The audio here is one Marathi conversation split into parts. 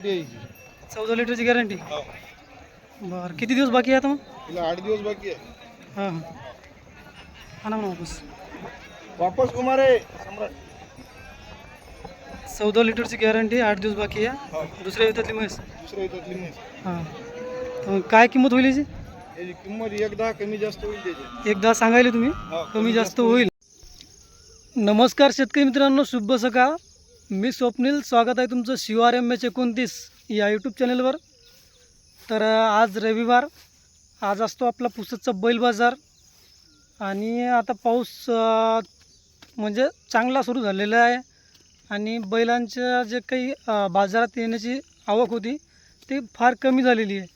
चौदा लिटरची गॅरंटी? बरं किती दिवस बाकी आहे आता मग? तिला आठ दिवस बाकी आहे. हां हां. आणा म्हणा वापस. वापस कुमार आहे सम्राट. चौदा लिटरची गॅरंटी आठ दिवस बाकी आहे. हो. दुसऱ्या युद्धातली म्हैस? दुसऱ्या येतात म्हैस. हां. तर काय किंमत होईल याची? याची किंमत एकदा कमी जास्त होईल त्याची. एकदा सांगायला तुम्ही? हो, कमी जास्त होईल. नमस्कार शेतकरी मित्रांनो शुभ सकाळ. मी स्वप्नील स्वागत आहे तुमचं शिव आर एम एच एकोणतीस या यूट्यूब चॅनलवर तर आज रविवार आज असतो आपला पुसदचा बैल बाजार. आणि आता पाऊस म्हणजे चांगला सुरू झालेला आहे. आणि बैलांच्या जे काही बाजारात येण्याची आवक होती ती फार कमी झालेली आहे.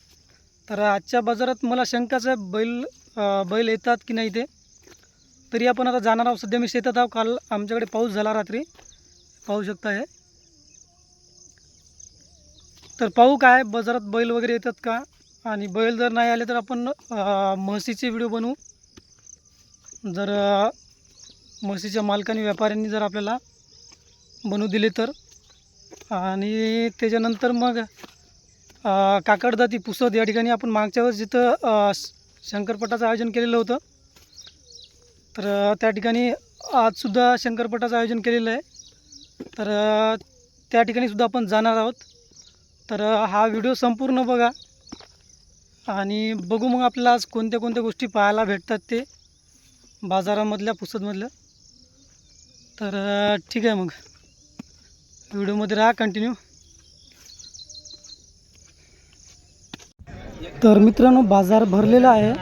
तर आजच्या बाजारात मला शंकाच आहे बैल बैल येतात की नाही ते. तरी आपण आता जाणार आहोत. सध्या मी शेतात आहोत. काल आमच्याकडे पाऊस झाला रात्री. पाहू शकता हे तर पाहू काय बाजारात बैल वगैरे येतात का? आणि बैल जर नाही आले तर आपण म्हशीचे व्हिडिओ बनवू. जर म्हशीच्या मालकांनी व्यापाऱ्यांनी जर आपल्याला बनवू दिले तर. आणि त्याच्यानंतर मग काकडदा काकडदाती पुसद या ठिकाणी आपण मागच्या वेळेस जिथं श- शंकरपटाचं आयोजन केलेलं होतं. तर त्या ठिकाणी आजसुद्धा शंकरपटाचं आयोजन केलेलं आहे. तर त्या ठिकाणी सुद्धा आपण जाणार आहोत. तर हा व्हिडिओ संपूर्ण बघा. आणि बघू मग आपल्याला आज कोणत्या कोणत्या गोष्टी पाहायला भेटतात ते बाजारामधल्या पुस्तकमधल्या. तर ठीक आहे मग. व्हिडिओमध्ये राहा कंटिन्यू तर मित्रांनो बाजार भरलेला आहे.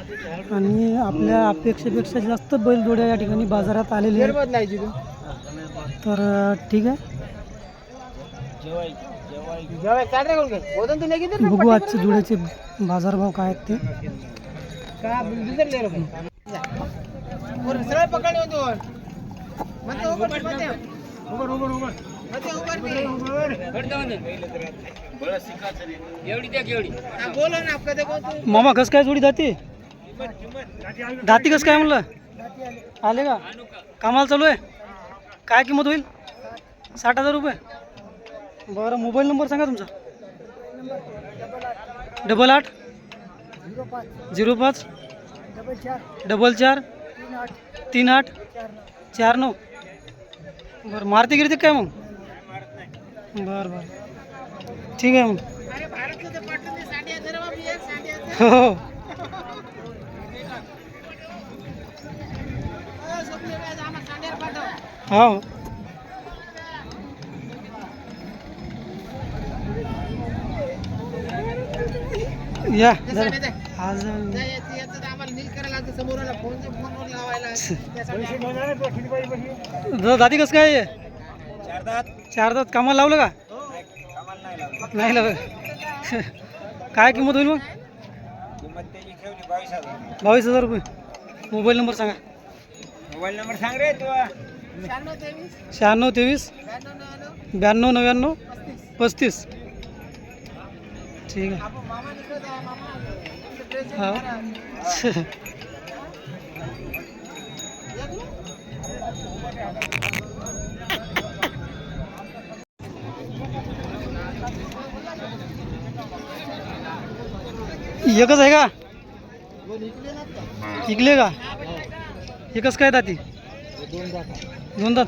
आणि आपल्या अपेक्षेपेक्षा जास्त बैलजोड्या या ठिकाणी बाजारात आलेल्या आहेत. तर ठीक आहे. बघू आजचे जोड्याचे बाजारभाव काय आहेत ते. मामा कस काय जोडी दाती? दाती कस काय म्हणलं? आले. का? कामाला चालू आहे? काय किंमत होईल? साठ हजार रुपये? बरं मोबाईल नंबर सांगा तुमचा. डबल आठ. झिरो पाच. डबल चार. तीन आठ. चार नऊ. बरं मारते गिरते काय मग? बरं बरं. ठीक आहे मग. हो, हो. हो। हो या आज दादी कसं काय चार दात कामाला लावलं का? नाही लावलं. काय किंमत होईल मग? बावीस हज़ार रुपये. मोबाईल नंबर सांगा. मोबाईल नंबर सांग रे तू. शहाण्णव तेवीस. ब्याण्णव नव्याण्णव. पस्तीस. ठीक आहे. हा. एकच आहे का? इकले का? एकच काय दाती? दोन दात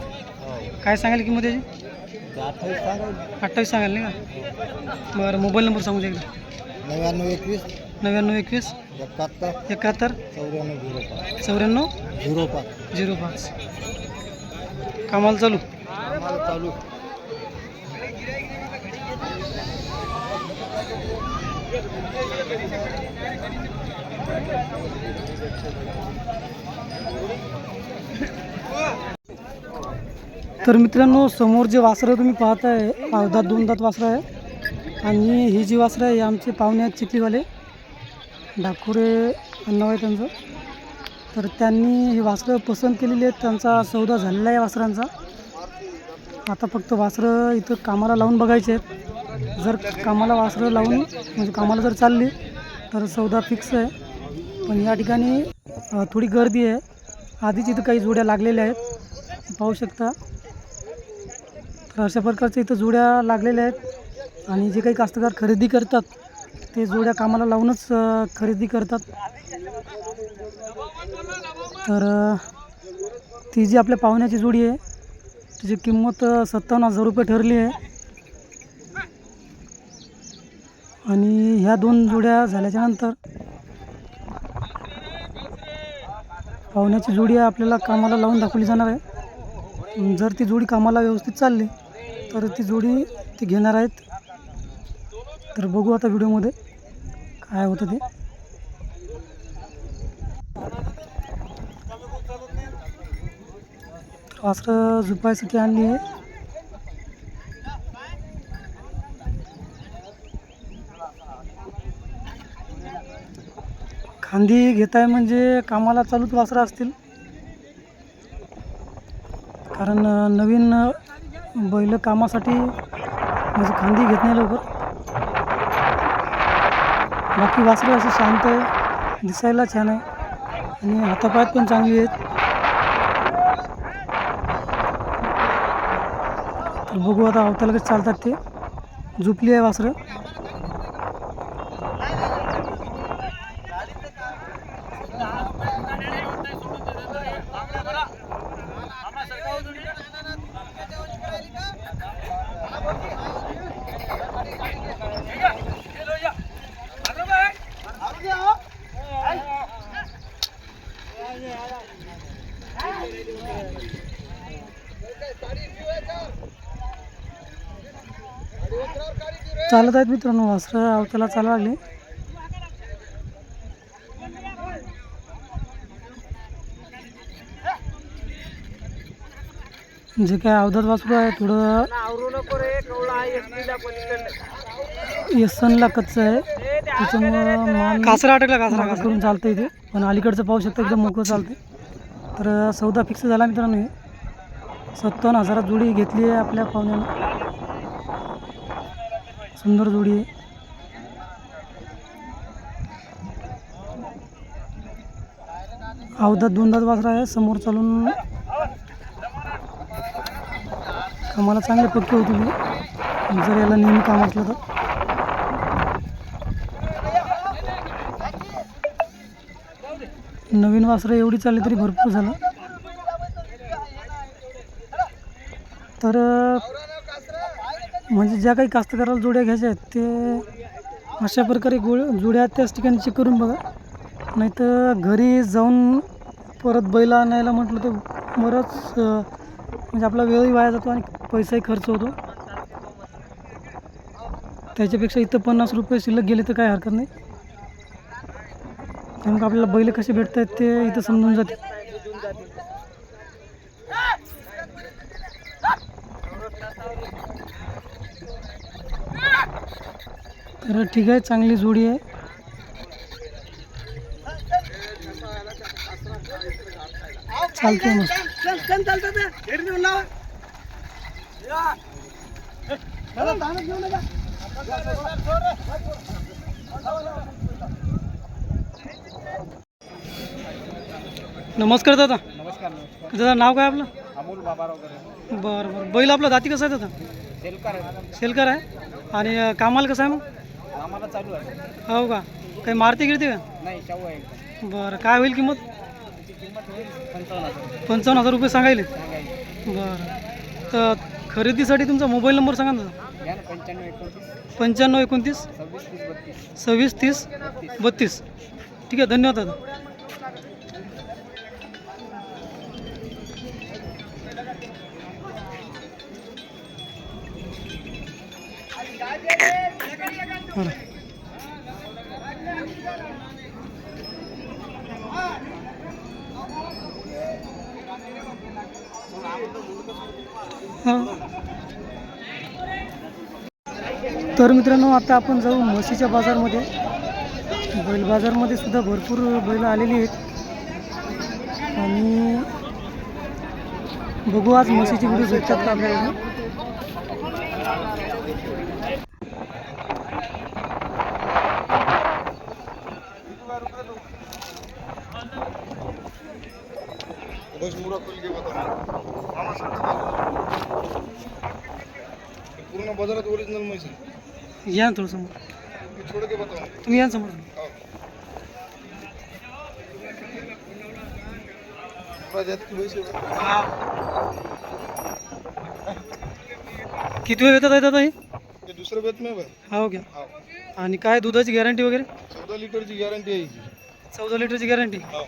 काय सांगाल किंमत याची? अठ्ठावीस सांगाल नाही का? बरं मोबाईल नंबर सांगू द्या एकदा. नव्याण्णव एकवीस. नव्याण्णव एकवीस. एकाहत्तर. एकाहत्तर. चौऱ्याण्णव झिरो पाच. चौऱ्याण्णव? झिरो पाच. झिरो पाच. कामाला चालू? आम्हाला चालू. तर मित्रांनो समोर जे वासरं तुम्ही पाहताय अर्धा दोन दात वासरं आहे. आणि ही जी वासरं आहे हे आमचे पाहुणे आहेत चिखलीवाले. डाकुरे नाव आहे त्यांचं. तर त्यांनी ही वासरं पसंत केलेली आहेत. त्यांचा सौदा झालेला आहे वासरांचा. आता फक्त वासरं इथं कामाला लावून बघायचे आहेत. जर कामाला वासरं लावून म्हणजे कामाला जर चालली तर सौदा फिक्स आहे. पण या ठिकाणी थोडी गर्दी आहे. आधीच इथं काही जोड्या लागलेल्या आहेत. पाहू शकता. तर अशा प्रकारच्या इथं जोड्या लागलेल्या आहेत. आणि जे काही कास्तकार खरेदी करतात ते जोड्या कामाला लावूनच खरेदी करतात. तर ती जी आपल्या पाहुण्याची जोडी आहे तिची किंमत सत्तावन्न हजार रुपये ठरली आहे. आणि ह्या दोन जोड्या झाल्याच्यानंतर पाहुण्याची जोडी आपल्याला कामाला लावून दाखवली जाणार आहे. जर ती जोडी कामाला व्यवस्थित चालली तर ती जोडी ते घेणार आहेत. तर बघू आता व्हिडिओमध्ये काय होतं ते. वासरं झुपायसाठी आणली आहे. खांदी घेताय म्हणजे कामाला चालूच वासरं असतील. कारण नवीन बैल कामासाठी म्हणजे खांदी घेत नाही लवकर. बाकी वासरे अशी शांत आहे दिसायला छान आहे. आणि हातापायात पण चांगली आहेत. तर बघू आता अवताला कसं चालतात ते. झुपली आहे वासरं. चालत आहेत मित्रांनो वासरं अवताला चालायला लागले. जे काय अवधात वासरू आहे थोडं येसनला कच्चं आहे. त्याच्यामुळं मान कासरा अटकला कासरा करून चालतं इथे पण अलीकडचं पाहू शकता एकदम मोकळं चालते तर सौदा फिक्स झाला मित्रांनो हे. सत्तावन्न हजारात जोडी घेतली आहे आपल्या पाहुण्यानं. सुंदर जोडी आहे. अवधात दोनदाच वासरा आहे समोर चालून. कामाला चांगले पक्के होते जर याला नेहमी काम असलं तर. नवीन वासरं एवढी चालली तरी भरपूर झालं. तर म्हणजे ज्या काही कास्तकाराला जोड्या घ्यायच्या आहेत ते अशा प्रकारे गोळ जोड्या त्याच ठिकाणी चेक करून बघा. नाही तर घरी जाऊन परत बैल आणायला म्हटलं तर बरंच म्हणजे आपला वेळही वाया जातो आणि पैसाही खर्च होतो. त्याच्यापेक्षा इथं पन्नास रुपये शिल्लक गेले तर काय हरकत नाही. त्यामुळे आपल्याला बैल कसे भेटतात ते इथं समजून जाते तर ठीक आहे चांगली जोडी आहे चालते मग नमस्कार दादा. नमस्कार दादा नाव काय आपलं? अमोल बाबाराव बरं बरं. बैल आपला दाती कसं आहे दादा? सेलकार सेलकर आहे. आणि अं, कामाला कसं आहे मग? आम्हाला चालू आहे. हो का? काही मारती गिरते का? नाही शाहू आहे. बरं. काय होईल किंमत? त्याची किंमत होईल पंचावन्न हजार पंचावन्न हजार रुपये सांगायले. सांगायची बरं. तर खरेदीसाठी तुमचा मोबाईल नंबर सांगा ना दादा. घ्या ना पंच्याण्णव एकोणतीस. पंच्याण्णव एकोणतीस. सव्वीस तीस बत्तीस. सव्वीस तीस बत्तीस. ठीक आहे धन्यवाद दादा. तर मित्रांनो आता आपण जाऊ म्हशीच्या बाजारमध्ये. बैल बाजारमध्ये सुद्धा भरपूर बैल आलेली आहेत. आणि बघू आज म्हशीची व्हिडिओ भेटतात का आपल्याला. पूर्ण बाजारात ओरिजिनल म्हैस या थोडं समोर तुम्ही या समोर. किती वेळ येतात आता हे? दुसरं बेत नाही हो घ्या. आणि काय दुधाची गॅरंटी वगैरे? चौदा लिटरची गॅरंटी आहे हिची. चौदा लिटरची गॅरंटी? हो.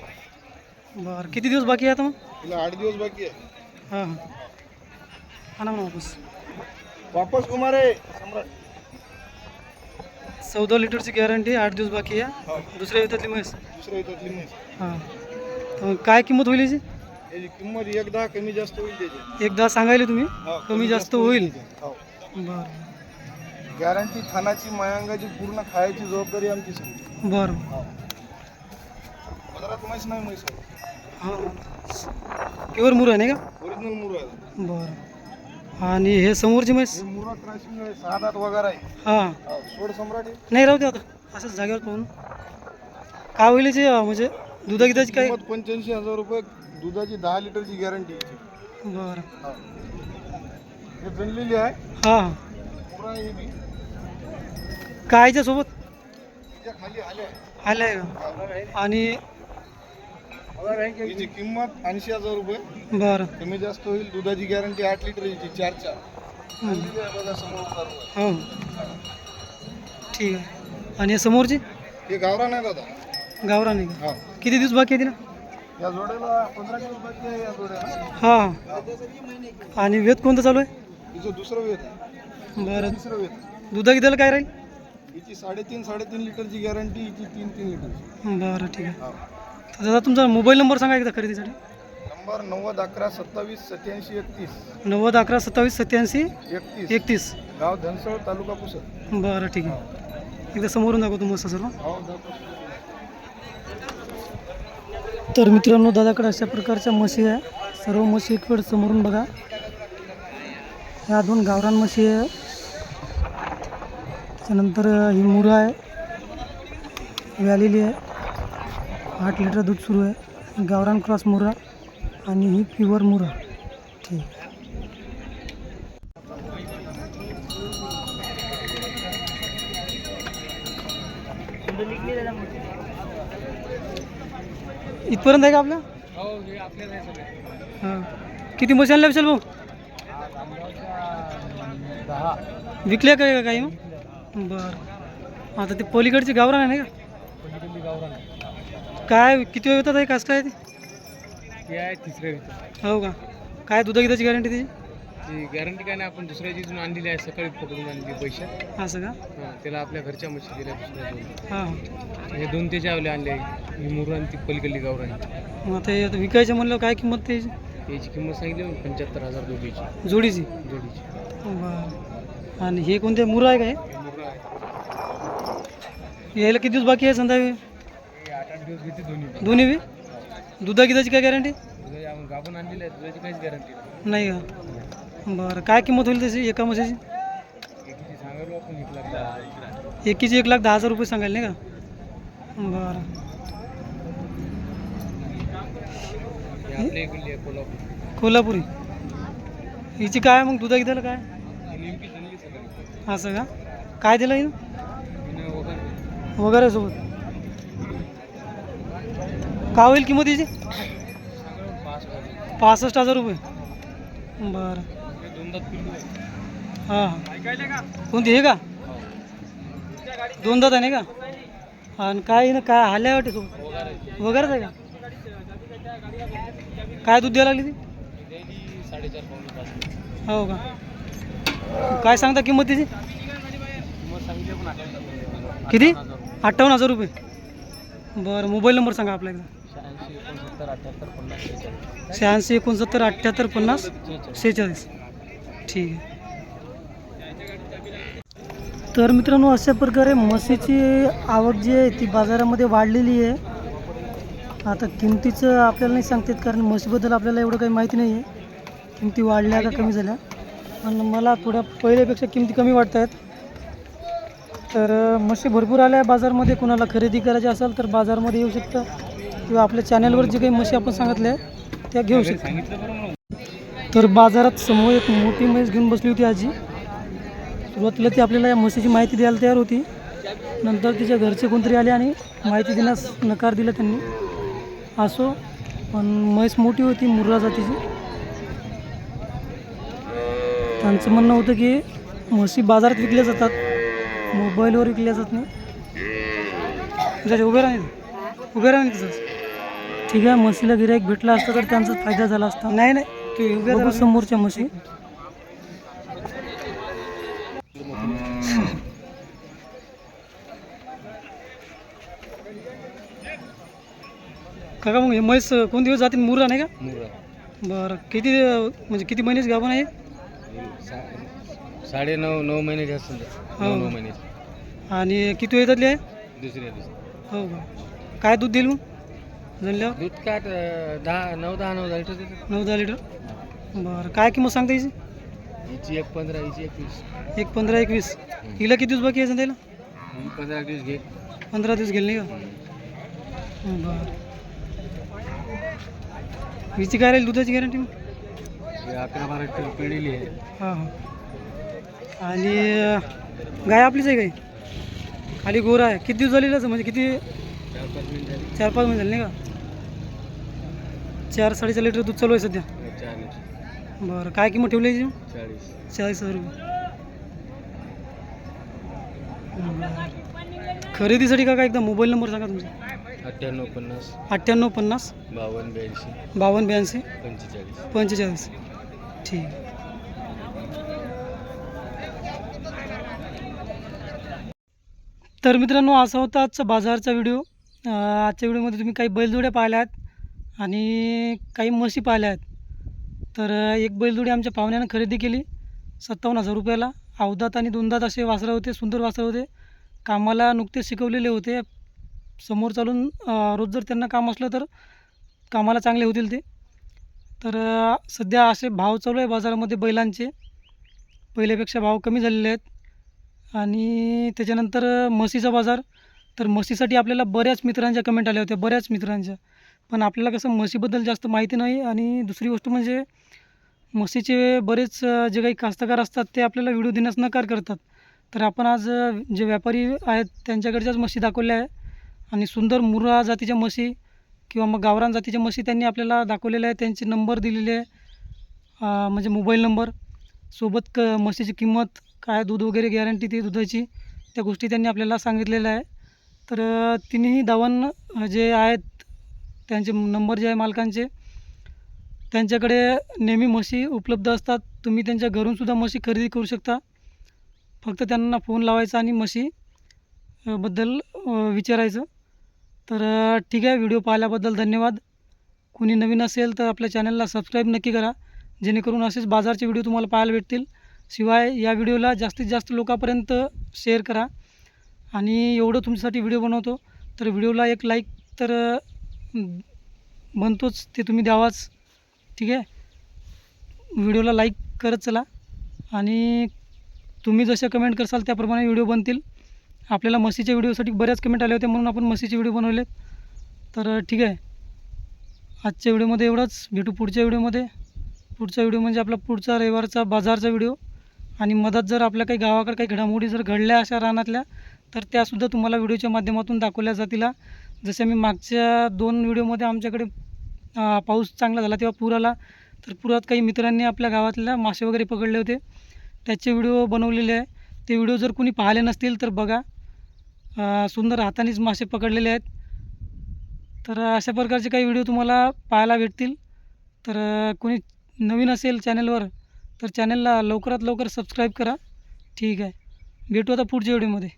बरं किती दिवस बाकी आहे आता मग? आठ दिवस बाकी आहे. हां हां. आणा म्हणा वापस. वापस कुमार आहे सम्राट. चौदा लिटरची गॅरंटी आठ दिवस बाकी आहे. हो. दुसऱ्या येतातली म्हैस? दुसऱ्या येतात म्हैस. हां. तर काय किंमत होईल याची याची किंमत एक दहा कमी जास्त होईल त्याची. एकदा सांगायले तुम्ही? हो, कमी जास्त होईल. हो. बरं. गॅरंटी खानाची मायांगाची पूर्ण खायची जबाबदारी आमची सगळी. बरं. हो. बाजारात नाही म्हैस हां. प्युअर मुर आहे नाही का? ओरिजिनल मुरा आहे. बरं. आणि हे समोरची म्हैस? मुरा क्रॅशिंग आहे सहा दात वगैरे आहे. हां. हो, सोड सम्राट आहे नाही राहू दे आता. असंच जागेवर पाहून. काय होईल याची अं, म्हणजे दुधा गिदाची काय? किंमत पंच्याऐंशी हजार रुपये दुधाची दहा लिटरची गॅरंटी बरं. हो. जनलेली आहे. हां. आहे हे बी काय याच्यासोबत तिच्या खाली आले आहे. आलं आहे. का आणि याची किंमत ऐंशी हजार रुपये. बरं. कमी जास्त होईल दुधाची गॅरंटी आठ लिटर याची चार चार आणलेली आहे बघा समोर उतारू आहे. हो. ठीक आहे. आणि या समोरची? हे गावरान आहे दादा. गावरान आहे का? हा. किती दिवस बाकी आहे तिला या जोड्याला पंधरा बाकी आहे या जोड्याला. हां. आणि वेत कोणतं चालू आहे? दुसरं वेत आहे. बरं. तिसरं वेत आहे. दुधा गिदाला काय राहील? हिची साडेतीन साडेतीन लिटरची गॅरंटी हिची तीन तीन लिटरची. बरं ठीक आहे. तर दादा तुमचा मोबाईल नंबर सांगा एकदा खरेदीसाठी. नंबर नव्वद अकरा सत्तावीस सत्याऐंशी एकतीस. नव्वद अकरा सत्तावीस सत्याऐंशी एकतीस. एकतीस. गाव धनसळ तालुका पुसद. बरं ठीक आहे. एकदा समोरून दाखवतो मस्त सर्व. हो दाखव तर मित्रांनो दादाकडे अशा प्रकारच्या म्हशी आहे. सर्व म्हशी एक वेळ समोरून बघा. ह्या दोन गावरान म्हशी आहे. त्यानंतर ही मुरा आहे. व्यालेली आहे. आठ लिटर दूध सुरू आहे. गावरान क्रॉस मुरा आणि ही प्युअर मुरा. इथपर्यंत आहे का आपल्या? हां किती म्हशी आणल्या विशाल भाऊ विकल्या काय का काही मग? बरं. आता ते पलीकडची गावरान आहे नाही का? काय किती वेळ येतात आहे? कसं काय ते? हो का? काय दुधा गिदाची गॅरंटी त्याची? ती गॅरंटी काय नाही आपण दुसऱ्या जिथून आणलेली आहे सकाळी पकडून आणली पैशात असं का हां, त्याला आपल्या घरच्या म्हशी दिल्या दुसऱ्या दोन. हां. हे दोन त्याच्या आवले आणले ही मुरू आणि ती पलीकडली गावरान मग आता हे आता विकायचं म्हणलं काय किंमत त्याची? याची किंमत सांगितली पंच्याहत्तर हजार दोघीची जोडीची? जोडीची. बरं आणि हे कोणते मुरं आहे का हे? आहे. यायला किती दिवस बाकी आहे संध्या हे आठ आठ दिवस घेते दोन्ही पण. दोन्ही बी? दुधा गिदाची काय गॅरंटी दुधाची आपण गाभण आणलेली आहे दुधाची काहीच गॅरंटी नाही का? बरं काय किंमत होईल त्याची? एका म्हशीची? एकीची एक लाख दहा हजार. रुपये सांगायला नाही का? बरं. आहे कोल्हापुरी. हिची काय मग? दुधा गिदाला काय? असं का? काय दिलं हिनं? वगैरे सोबत काय होईल किंमत हिची? पासष्ट हजार रुपये. बरं. हे दोन दात पिल्लू आहे हां कोणती हे का? दोन दात आहे नाही का? आणि काय ना काय हाल्या वाटे सोबत? वगैरे वगैरेच आहे का? काय दूध द्यायला लागली ती? हो का? काय सांगता किंमत तिची? अठ्ठावीस किती? हजार अठ्ठावन्न हजार रुपये. बरं मोबाईल नंबर सांगा आपला एकदा. शहाऐंशी एकोणसत्तर अठ्ठ्याहत्तर पन्नास. शहाऐंशी एकोणसत्तर अठ्ठ्याहत्तर पन्नास शेहेचाळीस. ठीक आहे. तर मित्रांनो अशा प्रकारे म्हशीची आवक जी आहे ती बाजारामध्ये वाढलेली आहे. आता किमतीचं आपल्याला नाही सांगतात कारण म्हशीबद्दल आपल्याला एवढं काही माहिती नाही आहे किमती वाढल्या का कमी झाल्या. पण मला थोड्या पहिल्यापेक्षा किमती कमी वाटत आहेत तर म्हशी भरपूर आल्या आहे बाजारमध्ये. कोणाला खरेदी करायची असेल तर बाजारमध्ये येऊ शकतं. किंवा आपल्या चॅनलवर जे काही म्हशी आपण सांगितल्या त्या घेऊ शकतो. तर बाजारात समोर एक मोठी म्हैस घेऊन बसली होती आजी. सुरुवातीला ती आपल्याला या म्हशीची माहिती द्यायला तयार होती. नंतर तिच्या घरचे कोणतरी आले आणि माहिती देण्यास नकार दिला त्यांनी. असो पण म्हैस मोठी होती मुर्रा जातीची. त्यांचं म्हणणं होतं की म्हशी बाजारात विकल्या जातात मोबाईलवर विकल्या जात नाही. उभे राहणे उभे राहणे ठीक आहे म्हशीला गिरायक भेटला असतं तर त्यांचा फायदा झाला असता. नाही नाही. तू उभ्या समोरच्या म्हशी. काका मग हे म्हैस कोण दिवस जातील? मुर्रा नाही का? मुरा बरं किती म्हणजे किती महिन्याची गाभण आहे? साडे नऊ नऊ महिन्याचे असेल हो. नऊ महिन्याचे आणि किती येतातली आहे? दुसऱ्या दिवशी. हो का. काय दूध देईल मग? जणल्यावर दूध काय अं, दहा नऊ दहा नऊ दहा लिटर नऊ दहा लिटर? बरं. काय किंमत सांगता याची हिची एक पंधरा हिची एक वीस एक पंधरा एक वीस हिला किती दिवस बाकी आहे त्याला ही पंधरा दिवस घे पंधरा दिवस गेले नाही. का? बरं. हिची काय राहील दुधाची गॅरंटी ही अकरा बारा लिटर पिढीली आहे. हां हां. आणि अं, गाय आपलीच आहे गाय खाली गोरा आहे. किती दिवस झालेलं असं? म्हणजे किती? चार पाच मिनिट झाली. चार पाच महिने झाले नाही का? चार साडेचार लिटर दूध चालू आहे सध्या. चार लिटर. बरं काय किंमत ठेवली याची चाळीस. चाळीस हजार रुपये. बरं. खरेदीसाठी का काय एकदा मोबाईल नंबर सांगा तुमचा. अठ्ठ्याण्णव पन्नास. अठ्ठ्याण्णव पन्नास. बावन्न ब्याऐंशी. बावन्न ब्याऐंशी. पंचेचाळीस. पंचेचाळीस. ठीक. तर मित्रांनो असा होता आजचा बाजारचा व्हिडिओ. अं, आजच्या व्हिडिओमध्ये तुम्ही काही बैलजोड्या पाहिल्या आहेत. आणि काही म्हशी पाहिल्या आहेत. तर एक बैलजोडी आमच्या पाहुण्यानं खरेदी केली. सत्तावन्न हजार रुपयाला. अवदात आणि दोनदात असे वासरं होते सुंदर वासरं होते. कामाला नुकतेच शिकवलेले होते. समोर चालून रोज जर त्यांना काम असलं तर कामाला चांगले होतील ते. तर सध्या असे भाव चालू आहे बाजारामध्ये बैलांचे. पहिल्यापेक्षा भाव कमी झालेले आहेत. आणि त्याच्यानंतर म्हशीचा बाजार. तर म्हशीसाठी आपल्याला बऱ्याच मित्रांच्या कमेंट आल्या होत्या बऱ्याच मित्रांच्या. पण आपल्याला कसं म्हशीबद्दल जास्त माहिती नाही आणि दुसरी गोष्ट म्हणजे म्हशीचे बरेच जे काही कास्तकार असतात ते आपल्याला व्हिडिओ देण्यास नकार करतात. तर आपण आज जे व्यापारी आहेत त्यांच्याकडच्याच म्हशी दाखवल्या आहे आणि सुंदर मुरा जातीच्या म्हशी किंवा मग गावरान जातीच्या म्हशी त्यांनी आपल्याला दाखवलेल्या आहे त्यांचे नंबर दिलेले आहे. म्हणजे मोबाईल नंबर. सोबत क म्हशीची किंमत काय दूध वगैरे गॅरंटी ती दुधाची त्या गोष्टी त्यांनी आपल्याला सांगितलेल्या आहे. तर तिन्ही दावण जे आहेत त्यांचे नंबर जे आहे मालकांचे त्यांच्याकडे नेहमी म्हशी उपलब्ध असतात. तुम्ही त्यांच्या घरूनसुद्धा म्हशी खरेदी करू शकता. फक्त त्यांना फोन लावायचा आणि म्हशी बद्दल विचारायचं. तर ठीक आहे व्हिडिओ पाहिल्याबद्दल धन्यवाद. कोणी नवीन असेल तर आपल्या चॅनलला सबस्क्राईब नक्की करा. जेणेकरून असेच बाजारचे व्हिडिओ तुम्हाला पाहायला भेटतील. शिवाय या व्हिडिओला जास्तीत जास्त लोकांपर्यंत शेअर करा. आणि एवढं तुमच्यासाठी व्हिडिओ बनवतो. तर व्हिडिओला एक लाईक तर बनतोच ते तुम्ही द्यावाच. ठीक आहे? व्हिडिओला लाईक करत चला. आणि तुम्ही जसे कमेंट करसाल त्याप्रमाणे व्हिडिओ बनतील. आपल्याला म्हशीच्या व्हिडिओसाठी बऱ्याच कमेंट आल्या होत्या म्हणून आपण म्हशीचे व्हिडिओ बनवले तर ठीक आहे. आजच्या व्हिडिओमध्ये एवढंच. भेटू पुढच्या व्हिडिओमध्ये. पुढचा व्हिडिओ म्हणजे आपला पुढचा रविवारचा बाजारचा व्हिडिओ. आणि मधात जर आपल्या काही गावाकडे काही घडामोडी जर घडल्या अशा रानातल्या तर त्यासुद्धा तुम्हाला व्हिडिओच्या माध्यमातून दाखवल्या जातील जसे मी मागच्या दोन व्हिडिओमध्ये आमच्याकडे पाऊस चांगला झाला तेव्हा पूर आला. तर पुरात काही मित्रांनी आपल्या गावातल्या मासे वगैरे पकडले होते. त्याचे व्हिडिओ बनवलेले आहे. ते व्हिडिओ जर कोणी पाहिले नसतील तर बघा. सुंदर हातानेच मासे पकडलेले आहेत. तर अशा प्रकारचे काही व्हिडिओ तुम्हाला पाहायला भेटतील. तर कोणी नवीन असेल चॅनलवर तर चॅनलला लवकरात लवकर सबस्क्राईब करा. ठीक आहे. भेटू आता पुढच्या व्हिडिओमध्ये.